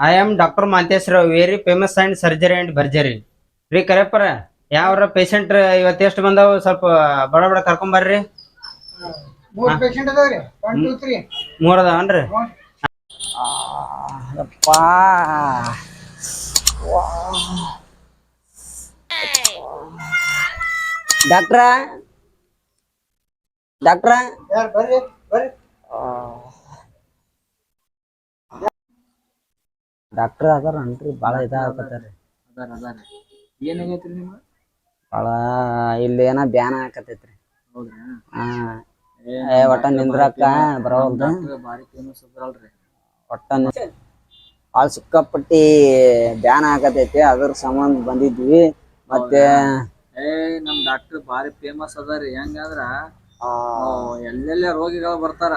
I am doctor Mantesh Rao very famous and surgery and ಭರ್ಜರಿ ರೀ ಕರೆಪ್ಪರ ಯಾವ್ರ patient ಇವತ್ತು ಎಷ್ಟು ಬಂದಾವು? ಸ್ವಲ್ಪ ಬಡ ಬಡ ಕರ್ಕೊಂಬರ್ರಿ ಮೂರ್ ಪೇಷಂಟ್ ಅದಾವ್ರಿ. ಒನ್ ಟೂ ತ್ರೀ ಮೂರ್ ಅದಾವನ್ರಿ ಯಪ್ಪಾ. ಡಾಕ್ಟ್ರ? ಡಾಕ್ಟ್ರ? ಯಾರು ಬರ್ರಿ? ಬರ್ರಿ. ಡಾಕ್ಟ್ರ್ ಅದಾರನ್ರಿ? ಭಾಳ ಇದಾಗತ್ತಾರ್ರಿ ಅದಾರ ಅದಾರ. ಏನಾಗೈತ್ರಿ ನಿಮ್ಮ ಭಾಳ ಇಲ್ಲಿ ಏನ ಬ್ಯಾನ ಹಾಕತೈತ್ರಿ ಹೌದ್ರಾ? ಏ ಒಟ್ಟ ನಿಂದ್ರಾಕ ಬರೋಲ್ದು ಡಾಕ್ಟ್ರ್ ಭಾರಿ ಫೇಮಸ್ ಅದ್ರಲ್ರಿ. ಒಟ್ಟ ಭಾಳ ಸಿಕ್ಕಾಪಟ್ಟಿ ಬ್ಯಾನ್ ಆಗತೈತಿ ಅದ್ರ ಸಂಬಂಧ ಬಂದಿದ್ವಿ. ಮತ್ತೆ ಏ ನಮ್ ಡಾಕ್ಟರ್ ಬಾರಿ ಫೇಮಸ್ ಅದಾರಿ. ಹೆಂಗಾದ್ರ ಆ ಎಲ್ಲೆಲ್ಲ ರೋಗಿಗಳು ಬರ್ತಾರ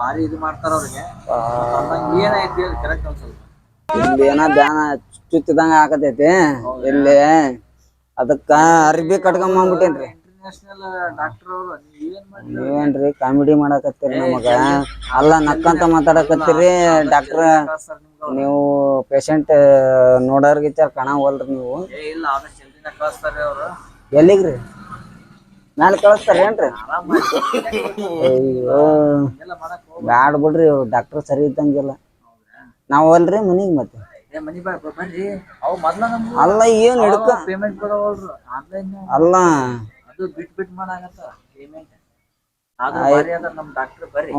ಬಾರಿ ಇದು ಮಾಡ್ತಾರ ಅವ್ರಿಗೆ. ಏನಾಯ್ತು ಏನಾಯ್ತಿ ಹೇಳಿ ಕರೆಕ್ಟ್ ಒಂದ್ ಸ್ವಲ್ಪ ಇಲ್ಲಿ ಏನೋ ಬ್ಯಾನ ಚುಚ್ಚಿದಂಗ ಆಗತೈತಿ. ಇಲ್ಲಿ ಅದಕ್ಕ ಅರ್ಬಿ ಕಟ್ಕೊಂಬಂದ್ಬಿಟ್ಟೇನ್ರಿ ಬಂದ್ಬಿಟ್ಟೇನ್ರಿ. ನೀವೇನ್ರಿ ಕಾಮಿಡಿ ಮಾಡಕತ್ತೀರಿ ನಮಗ? ಅಲ್ಲ ನಕ್ಕಂತ ಮಾತಾಡಕತ್ತೀರಿ ಡಾಕ್ಟರ್. ನೀವು ಪೇಷಂಟ್ ನೋಡೋರ್ಗಿಚ್ಚಾರ ಕಾಣವಲ್ರಿ ನೀವು. ಎಲ್ಲಿಗ್ರಿ? ಮ್ಯಾಲ ಕಳಿಸ್ತಾರ ಏನ್ರಿ? ಅಯ್ಯೋ. ಬ್ಯಾಡ್ ಬಿಡ್ರಿ ಡಾಕ್ಟರ್ ಸರಿ ಇದ್ದಂಗಿಲ್ಲ. ನಾವ್ ಅಲ್ರಿ ಮನಿಗ್ ಮತ್ತೆ. ಏ ಮನಿ ಬಾ ಬ- ಬರ್ರಿ ಅವ್ ಮೊದ್ಲ ನಮ್ಗೆ ಅಲ್ಲ ಏನ್ ಹಿಡ್ಕ ಪೇಮೆಂಟ್ ಅಲ್ಲ. ಅದು ಬಿಟ್ ಬಿಟ್ ಮಾಡಾಗತ್ತ ಪೇಮೆಂಟ್ ಅದು ಬಾರಿ ಅದ ನಮ್ ಡಾಕ್ಟರ್ ಬರ್ರಿ.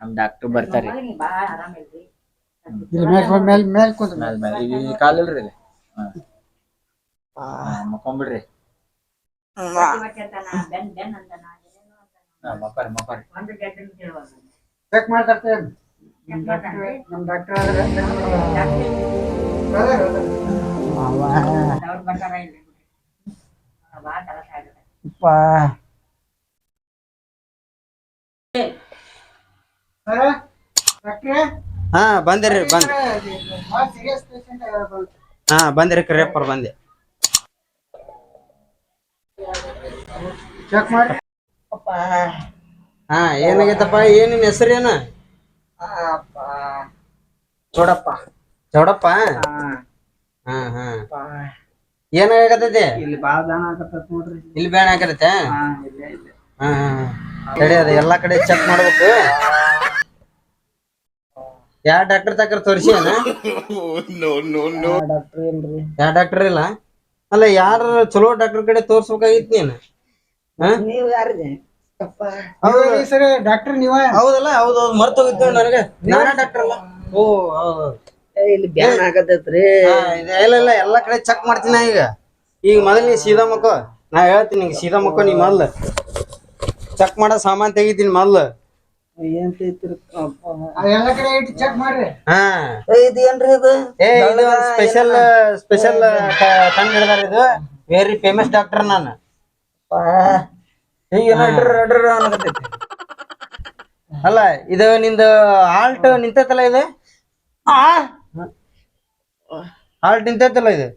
ನಮ್ ಡಾಕ್ಟರ್ ಬರ್ತಾರೆ. ಮೇಲ್ ಮೇಲ್ ಕುಂತ ಕಾಲಿಲ್ರಿ ಹಾ ಮಕ್ಕೊಂಬಿಡ್ರಿ ಮಕ್ಕಾರಿ ಮಕ್ಕಾರಿ. ಚೆಕ್ ಮಾಡ್ತಾರೆ ನಮ್ ಡಾಕ್ಟರ್ ಹಾ ಬಂದಿರಿ ಬಂದ್ ಭಾಳ ಸೀರಿಯಸ್ ಪೇಷಂಟ್ ಹಾ ಬಂದಿರಿ ಕರಿಯಪ್ಪರ್ ಬಂದೆ. ಚೆಕ್ ಮಾಡಿ. ಹಾ ಏನಾಗೈತಪ್ಪ? ಏನ್ ನಿನ್ ಹೆಸರು ಏನ? ನೋಡಪ್ಪ ಚೌಡಪ್ಪ. ಹಾ. ಹಾ ಏನಾಗತೈತಿ ಇಲ್ಲಿ ಬಾಳ ದನ ಆಗತ್ತ ನೋಡ್ರಿ. ಇಲ್ಲಿ ಬ್ಯಾನ್ ಹಾಕರತ್ತೆ ಹಾ ಇಲ್ಲೇ ಇಲ್ಲೇ. ಹಾ ಹಾ ಸರಿ ಅದ ಎಲ್ಲಾ ಕಡೆ ಚೆಕ್ ಮಾಡ್ಬೇಕು. ಯಾ ಡಾಕ್ಟರ್ ತಕ್ಕ ತೋರಿಸಿ ಯಾರ ಡಾಕ್ಟರ್ ಇಲ್ಲ? ಅಲ್ಲ ಯಾರ ಚಲೋ ಡಾಕ್ಟರ್ ಕಡೆ ತೋರ್ಸ್ಬೇಕಾಗಿತ್ ನೀನ್? ನೀವ್ ಯಾರಿದೆ ಹೌದು ಸರಿ ಡಾಕ್ಟರ್ ನೀವ? ಹೌದಲ್ಲ ಹೌದು ಹೌದು ಮರ್ತ ಹೋಗಿತ್ತು ನನಗೆ. ನಾನ ಡಾಕ್ಟರ್ ಅಲ್ಲ. ಓ ಹೌದು. ಇಲ್ಲಿ ಬ್ಯಾನ್ ಇದೆ. ಇಲ್ಲ ಇಲ್ಲ ಎಲ್ಲಾ ಕಡೆ ಚೆಕ್ ಮಾಡ್ತೀನಿ ಈಗ. ಈಗ ಮೊದಲು ನೀ ಸೀದಾ ಮಕ್ಕೋ. ನಾ ಹೇಳ್ತೀನಿ ನಿಂಗೆ ಸೀದಾ ಮಕ್ಕೋ ನೀ ಮೊದ್ಲು. ಚೆಕ್ ಮಾಡೋ ಸಾಮಾನ್ ತೆಗಿತೀನಿ ಮೊದ್ಲು. ಏನ್ ತೈತ್ರಿ ಎಲ್ಲ ಕಡೆ ಚೆಕ್ ಮಾಡ್ರಿ. ಹಾ. ಇದು ಇದು? ಏ ಇದು ಸ್ಪೆಷಲ್ ಸ್ಪೆಷಲ್ ಕಂಡು ಹಿಡ್ದಾರ ಇದು. ವೆರಿ ಫೇಮಸ್ ಡಾಕ್ಟರ್ ನಾನು. ಅನ್ನಕತ್ತೈತಿ. ಅಲ್ಲ ಇದು ನಿಂದ ಆಲ್ಟ್ ನಿಂತೈತಲ್ಲ ಇದು? ಆಲ್ಟ್ ನಿಂತೈತಲ್ಲ ಇದು?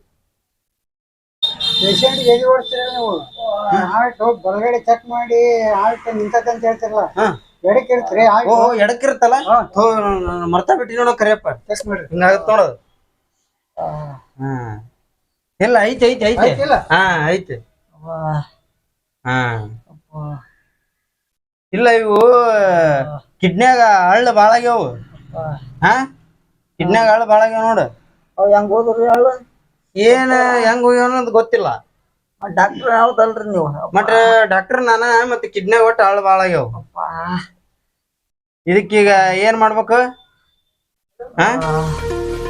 ಪೇಷಂಟ್ ಎಲ್ಲಿ ಓಡಿಸ್ತೀರ ನೀವು? ಹಾರ್ಟ್ ಬಲಗಡೆ ಚೆಕ್ ಮಾಡಿ ಹಾರ್ಟ್ ಅಂತ ಹೇಳ್ತಿರಲ್ಲ? ಹಾ. ಎಡಕ್ಕೆ ಇರ್ತೀರಿ ಓ ಮರ್ತಾ ಬಿಟ್ಟಿ ನೋಡೋ ಕರಿಯಪ್ಪ. ಚೆಕ್ ಮಾಡಿ ನೋಡೋದು ಇಲ್ಲ ಐತಿ ಐತಿ ಐತಿ? ಹಾ ಐತಿ. ಹಾ. ಇಲ್ಲ ಇವು ಕಿಡ್ನ್ಯಾಗ ಹಳ್ಳ ಭಾಳ ಆಗ್ಯಾವು. ಹಾ? ಕಿಡ್ನ್ಯಾಗ ಹಳ್ಳ ಭಾಳ ಆಗ್ಯಾವ ನೋಡು. ಅವ್ ಹೆಂಗ್ ಹೋದ್ರಿ ಹಳ್ಳ? ಏನ್ ಹೆಂಗ್ ಹೋಗ್ಯಾವ ಅನ್ನೋದು ಗೊತ್ತಿಲ್ಲ. ಡಾಕ್ಟರ್ ಹೌದಲ್ರಿ ನೀವು? ಮತ್ತ ಡಾಕ್ಟರ್ ನಾನ ಮತ್ತೆ ಕಿಡ್ನ್ಯಾಗ ಒಟ್ಟು ಹಳ್ಳ ಭಾಳ ಆಗ್ಯಾವ. ಇದಕ್ಕೀಗ ಏನ್ ಮಾಡ್ಬೇಕು? ಹಾ?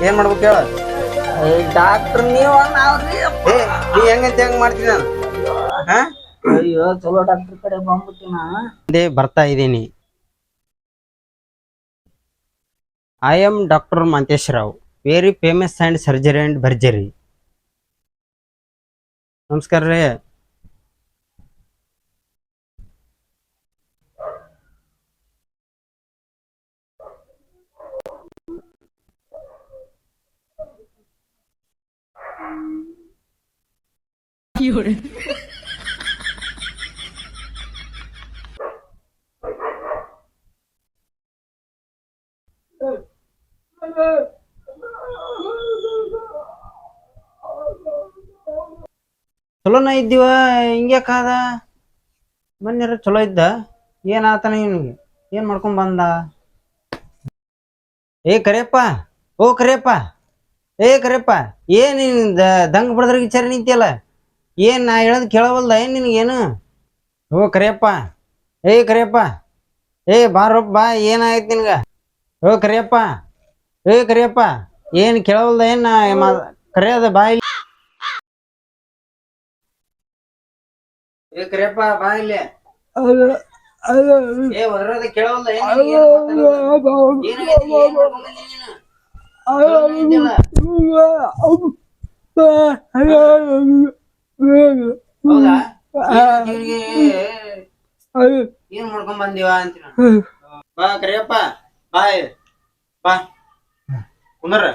ಏನ್ ಮಾಡ್ಬೇಕು ಹೇಳ. ಡಾಕ್ಟರ್ ನೀವು ನೀ ಹೆಂಗಂತ ಹೆಂಗ್ ಮಾಡ್ತೀನಿ ನಾನು? ಹಾ? ಅಯ್ಯೋ ಚಲೋ ಡಾಕ್ಟರ್ ಕಡೆ ಬಂದ್ಬಿಟ್ಟಿನ ಹಿಂದೆ ಬರ್ತಾ ಇದ್ದೀನಿ I am doctor Mantesh Rao very famous and surgery and ಭರ್ಜರಿ ನಮಸ್ಕಾರ ರೀ ಚಲೋನ ಇದ್ದೀವ? ಹಿಂಗ್ಯಾಕಾದ ಮೊನ್ನೆ ಚಲೋ ಇದ್ದ? ಏನಾತನ ಇವನಿಗೆ? ಏನ್ ಮಾಡ್ಕೊಂಡ್ ಬಂದ? ಏ ಕರಿಯಪ್ಪ, ಓ ಕರಿಯಪ್ಪ, ಏ ಕರಿಯಪ್ಪ, ಏನ್ ದಂಗ್ ಬಡದ್ರ ವಿಚಾರ ನಿಂತಿಯಲ್ಲ? ಏನ್ ನಾ ಹೇಳದ್ ಕೇಳವಲ್ದ? ಏನ್ ನಿನ್ಗೇನು? ಓ ಕರಿಯಪ್ಪ, ಏ ಕರಿಯಪ್ಪ, ಏ ಬಾರಪ್ಪ ಬಾ, ಏನಾಯ್ತು ನಿನ್ಗ? ಓ ಕರಿಯಪ್ಪ, ಏ ಕರಿಯಪ್ಪ, ಏನ್ ಕೇಳವಲ್ದ? ಏನ್ ನಾ ಕರೆಯದ ಬಾಯಿ ಕರಿಯಪ್ಪ ಬಾ ಇಲ್ಲಿ. ಏ ಒದರದ ಕೇಳವಲ್ದ ಏನ್ ಮಾಡ್ಕೊಂಡ್ ಬಂದಿವ ಅಂತೀನ ಬಾ ಕರಿಯಪ್ಪ ಬಾ ಬಾ. ಕುಂದರ.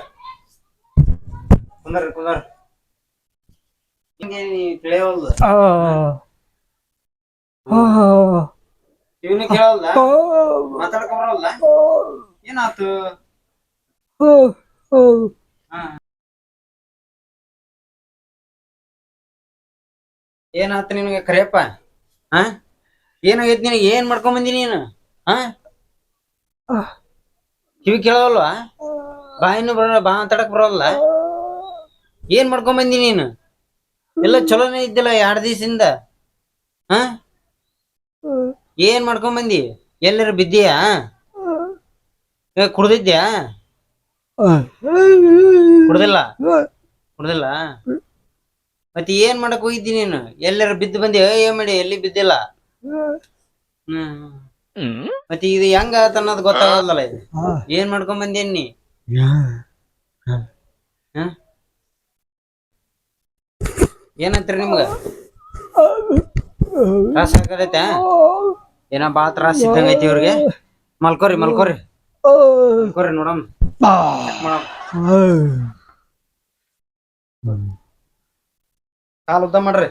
ಕುಂದರ ಕುಂದರ. ಹಿಂಗೆ ನೀ ತಿಳಿಯವಲ್ದು ಇವನು ಕೇಳಲ್ಲ? ಮಾತಾಡಕ ಬರಲ್ಲ ಏನಾತು. ಏನಾತು ನಿನಗೆ ಕರೆಯಪ್ಪ? ಹಾ? ಏನಾಗೈತಿ ನಿನಗೆ? ಏನ್ ಮಾಡ್ಕೊಂಡ್ ಬಂದಿ ನೀನು? ಹಾ? ಕಿವಿ ಕೇಳಲ್ವಾ ಬಾಯಿನೂ ಬರಲ್ಲ ಬಾ ಮಾತಾಡಕ್ ಬರೋಲ್ಲ? ಏನ್ ಮಾಡ್ಕೊಂಡ್ ಬಂದಿ ನೀನು? ಎಲ್ಲ ಚಲೋನೇ ಇದ್ದಿಲ್ಲ ಎರಡ್ ದಿವಸದಿಂದ? ಹಾ? ಏನ್ ಮಾಡ್ಕೊಂಡ್ ಬಂದಿ? ಎಲ್ಲರ ಬಿದ್ದೀಯಾ? ಕುಡ್ದಿದ್ಯಾ? ಕುಡ್ದಿಲ್ಲ? ಕುಡ್ದಿಲ್ಲ? ಮತ್ತೆ ಏನ್ ಮಾಡಕ್ ಹೋಗಿದ್ದಿ ನೀನು? ಎಲ್ಲರ ಬಿದ್ದು ಬಂದಿ ಏನ್ ಮಾಡಿ, ಎಲ್ಲಿ ಬಿದ್ದಿಲ್ಲ? ಹ್ಮ್. ಮತ್ತೆ ಇದು ಹೆಂಗ ಅನ್ನೋದು ಗೊತ್ತಾಗಲ್ಲ ಇದು? ಏನ್ ಮಾಡ್ಕೊಂಡ್ ಬಂದೇನ್ ನೀ? ಏನಂತ್ರಿ ನಿಮ್ಗ? ತ್ರಾಸ ಏನ ಬಾ ತ್ರಾಸ ಇದ್ದಂಗ ಐತಿ ಇವ್ರಿಗೆ. ಮಲ್ಕೋರಿ ಮಲ್ಕೋರಿ. ಮಲ್ಕೋರಿ ನೋಡಮ್. ಕಾಲ್ ಉದ್ದ ಮಾಡ್ರಿ.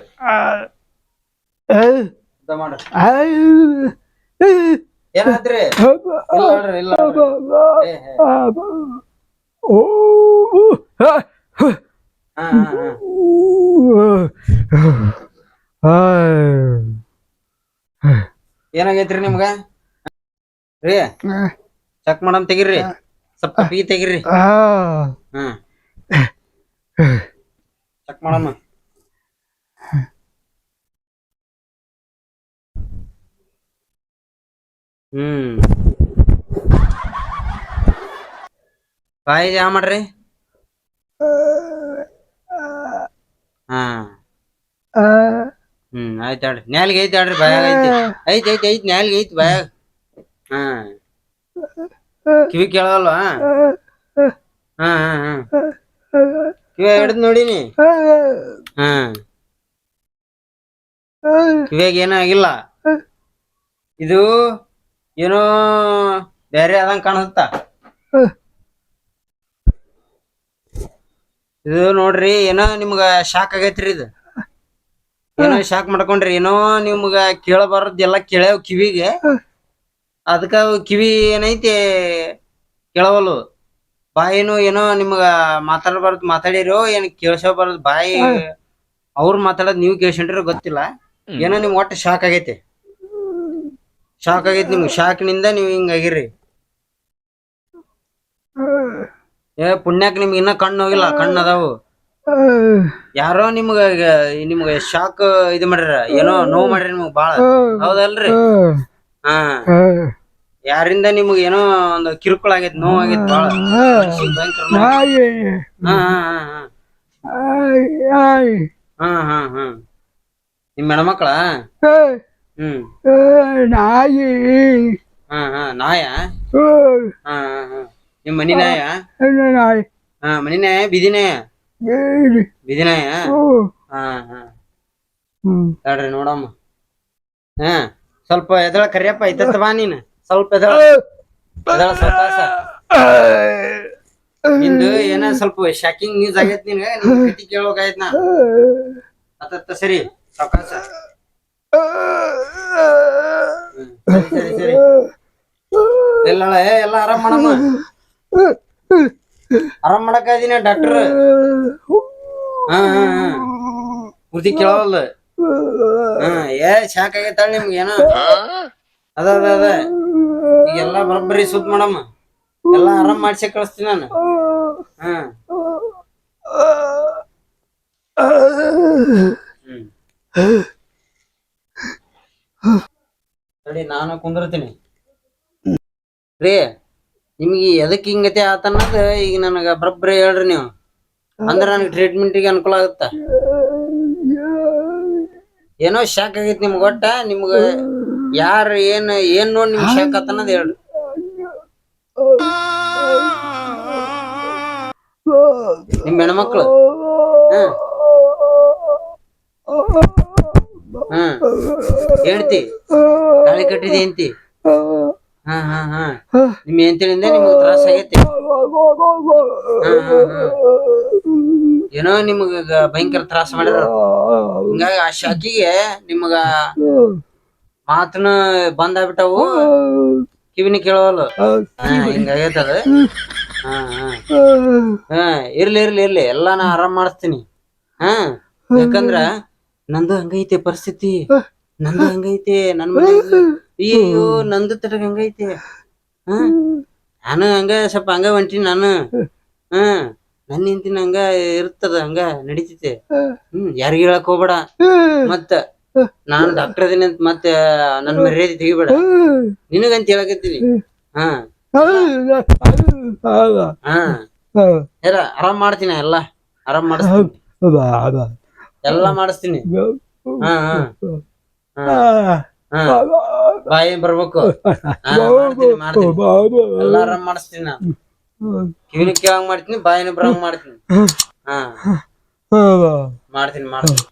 ಉದ್ದ ಮಾಡ್ರಿ. ಏನಾದ್ರಿ? ಇಲ್ಲ. ಹಾ ಹಾ. ಏನಾಗೈತ್ರಿ ನಿಮ್ಗ? ರೀ ಚೆಕ್ ಮಾಡಮ್ ತೆಗಿರ್ರಿ ಸ್ವಲ್ಪ ಕಪ್ಪಿಗೆ ತೆಗಿರ್ರಿ ಹ್ಮ್ ಚೆಕ್ ಮಾಡಮ್ಮ. ಹ್ಮ್. ಬಾಯಿ ಯಾವ ಮಾಡ್ರಿ ಹಾ. ಹ್ಮ್ ಆಯ್ತ್ ಹೇಳ್ರಿ ನ್ಯಾಲಿಗೆ ಐತಿ ಹೇಳ್ರಿ ಬಾಯಾಗ ಐತಿ. ಐತಿ ಐತಿ ಐತ್ ನ್ಯಾಲಿಗೆ ಐತಿ ಬಾಯಾಗ. ಹಾ. ಕಿವಿ ಕೇಳಲ್ವಾ ಹಾ ಹಾ ಹಾ. ಕಿವಿ ಹಿಡಿದ್ ನೋಡಿನಿ? ಹಾ. ಕಿವಿಯಾಗ ಏನೂ ಆಗಿಲ್ಲ. ಇದು ಏನೋ ಬೇರೆ ಆದಂಗ ಕಾಣಿಸುತ್ತ? ಇದು ನೋಡ್ರಿ ಏನೋ ನಿಮ್ಗ ಶಾಕ್ ಆಗೈತ್ರಿ ಇದು. ಏನೋ ಶಾಕ್ ಮಾಡ್ಕೊಂಡ್ರಿ ಏನೋ ನಿಮ್ಗ ಕೇಳಬಾರದ್ ಎಲ್ಲಾ ಕೇಳ್ಯಾವ ಕಿವಿಗೆ. ಅದಕ್ಕ ಅವು ಕಿವಿ ಏನೈತಿ ಕೇಳವಲ್ಲು ಬಾಯಿನು ಏನೋ ನಿಮ್ಗ ಮಾತಾಡಬಾರ್ದು ಮಾತಾಡಿರೋ ಏನ್ ಕೇಳ್ಸೋಬಾರ್ದು ಬಾಯಿ. ಅವ್ರು ಮಾತಾಡೋದ್ ನೀವು ಕೇಳ್ಸಂಡ್ರಿ ಗೊತ್ತಿಲ್ಲ. ಏನೋ ನಿಮ್ ಒಟ್ಟ ಶಾಕ್ ಆಗೈತಿ. ಶಾಕ್ ಆಗೈತಿ ನಿಮ್ಗೆ. ಶಾಕ್ನಿಂದ ನೀವು ಹಿಂಗಾಗಿರ್ರಿ ಏ ಪುಣ್ಯಕ್ ನಿಮ್ಗೆ ಇನ್ನ ಕಣ್ಣು ಹೋಗಿಲ್ಲ ಕಣ್ಣು ಅದಾವು. ಯಾರೋ ನಿಮ್ಗ ನಿಮ್ಗ ಶಾಕ್ ಇದು ಮಾಡ್ಯಾರ. ಏನೋ ನೋವು ಮಾಡ್ರಿ ನಿಮ್ಗ್ ಬಾಳ. ಹೌದಲ್ರಿ? ಹಾ. ಯಾರಿಂದ ನಿಮ್ಗ ಏನೋ ಒಂದು ಕಿರುಕುಳ ಆಗೈತಿ ನೋವು ಆಗೈತಿ ಬಾಳ. ಮನ್ಸಿಗ್ ಭಯಂಕರ ನೋವ್. ಹಾ ಹಾ ಹಾ ಹಾ. ಹಾ ಹಾ ಹಾ. ನಿಮ್ ಹೆಣ್ಮಕ್ಳ? ಹ್ಮ್. ನಾಯಿ ಹಾ ಹಾ. ನಾಯ? ಹಾ ಹಾ ಹಾ. ನಿಮ್ ಮನಿ ನಾಯ? ನಾಯಿ. ಹಾ ಮನಿ ನಾಯ? ಬಿದಿ ನಾಯ? ಬಿದಿ ನಾಯ ಹಾ ಹಾ. ತಡ್ರಿ ನೋಡಮ್ಮ. ಹಾ ಸ್ವಲ್ಪ ಎದಳ ಕರಿಯಪ್ಪ ಇತ್ತ ಬಾ ನೀನ್. ಸ್ವಲ್ಪ ಎದಳ. ಎದಳ ಸಾವ್ಕಾಸ. ನಿಂದು ಏನ ಸ್ವಲ್ಪ ಶಾಕಿಂಗ್ ನ್ಯೂಸ್ ಆಗೈತ್ ನಿನ್ಗ? ನಿನ್ ಕತಿ ಕೇಳೋಕಾಯ್ತ್ ನಾ. ಅತ್ತ ಸರಿ ಸಾವ್ಕಾಸ. ಹ್ಮ್, ಸರಿ ಸರಿ ಸರಿ. ಇಲ್ಲ ಎಲ್ಲ ಆರಾಮ್ ಮಾಡಮ್ಮ? ಆರಾಮ್ ಮಾಡಕ ಇದೀನಿ ಡಾಕ್ಟರ್? ಹಾ ಪೂರ್ತಿ ಕೇಳವಲ್ಲ ಏ, ಶಾಕ್ ಆಗೈತಾಳ ನಿಮ್ಗೆ ಏನೋ? ಅದ ಅದ ಅದ. ಈಗೆಲ್ಲ ಬರೋಬ್ಬರಿ ಸುದ್ ಮಾಡಮ್ಮ. ಎಲ್ಲ ಆರಾಮ್ ಮಾಡ್ಸಿ ಕಳಿಸ್ತೀನಿ ನಾನು. ಹಾ. ನಾನು ಕುಂದಿರ್ತೀನಿ. ರೀ. ನಿಮ್ಗೆ ಎದಕ್ ಹಿಂಗತೆ ಆತನ್ನೋದು ಈಗ ನನಗ ಬರೋಬ್ಬರಿ ಹೇಳ್ರಿ ನೀವು. ಅಂದ್ರ ನನಗೆ ಟ್ರೀಟ್ಮೆಂಟಿಗೆ ಅನುಕೂಲ ಆಗುತ್ತ? ಏನೋ ಶಾಕ್ ಆಗೈತಿ ನಿಮ್ಗೆ ಒಟ್ಟ, ನಿಮ್ಗೆ ಯಾರು ಏನು ಏನು ನೋಡಿ ನಿಮ್ಗೆ ಶಾಕ್ ಆತನ್ನೋದು ಹೇಳ್ರಿ. ನಿಮ್ಮ ಹೆಣ್ಮಕ್ಳು? ಹ್ಮ್ ಹೇಳ್ತಿ. ತಾಳಿ ಕಟ್ಟಿದಿ ಅಂತಿ. ಹಾ ಹಾ ಹಾ. ನಿಮ್ ಹೆಂಡತಿನಿಂದ ನಿಮ್ಗೆ ತ್ರಾಸ ಆಗೈತಿ. ಏನೋ ನಿಮಗ ಭಯಂಕರ ತ್ರಾಸ ಮಾಡಿದ್ರ. ಹಿಂಗಾಗಿ ಆ ಶಾಕಿಗೆ ನಿಮಗ ಮಾತನ ಬಂದ್ ಆಗ್ಬಿಟ್ಟವು ಕಿವಿನ ಕೇಳವಲ್ಲ. ಹಾ. ಹಿಂಗಾಗೈತ ಅದ ಹಾ ಹಾ. ಹಾ ಇರ್ಲಿ ಇರ್ಲಿ ಇರ್ಲಿ. ಎಲ್ಲಾ ನಾ ಆರಾಮ್ ಮಾಡಿಸ್ತೀನಿ. ಹಾ ಯಾಕಂದ್ರ ನಂದು ಹಂಗೈತೆ ಪರಿಸ್ಥಿತಿ. ನಂದು ಹಂಗೈತೆ. ನನ್ ಮನೆ ಅಯ್ಯೋ ನಂದು ತಟಗ ಹಂಗೈತಿ ಹಾ? ನಾನು ಹಂಗ ಸ್ವಲ್ಪ ಹಂಗ ಹೊಂಟಿನಿ ನಾನು. ಹ? ನನ್ನ ಹಿಂದಿನ ಹಂಗ ಇರ್ತದ ಹಂಗ ನಡಿತೈತಿ. ಹ್ಮ್ ಯಾರಿಗ ಹೇಳಕ್ ಹೋಗ್ಬೇಡ. ಮತ್ತ ನಾನು ಡಾಕ್ಟರ್ ಅದೀನಿ ಅಂತ ಮತ್ತೆ ನನ್ನ ಮರ್ಯಾದೆ ತೆಗಿಬೇಡ. ನಿನಗಂತ ಹೇಳಕತ್ತೀನಿ. ಹಾ. ಹಾ. ಆರಾಮ್ ಮಾಡ್ತೀನಿ ಎಲ್ಲ ಆರಾಮ್ ಮಾಡಿಸ್ತೀನಿ. ಎಲ್ಲಾ ಮಾಡಿಸ್ತೀನಿ. ಹಾ ಹಾ. ಹಾ. ಹಾ. ಬಾಯಿ ಬರ್ಬೇಕು. ಹಾ, ಎಲ್ಲ ಆರಾಮ್ ಮಾಡಿಸ್ತೀನಿ ನಾ ಕಿವಿನ ಕೇಳಂಗ್ ಮಾಡ್ತೀನಿ ಬಾಯಿನ ಬರಂಗ್ ಮಾಡ್ತೀನಿ. ಹಾ. ಮಾಡ್ತೀನಿ ಮಾಡ್ತೀನಿ.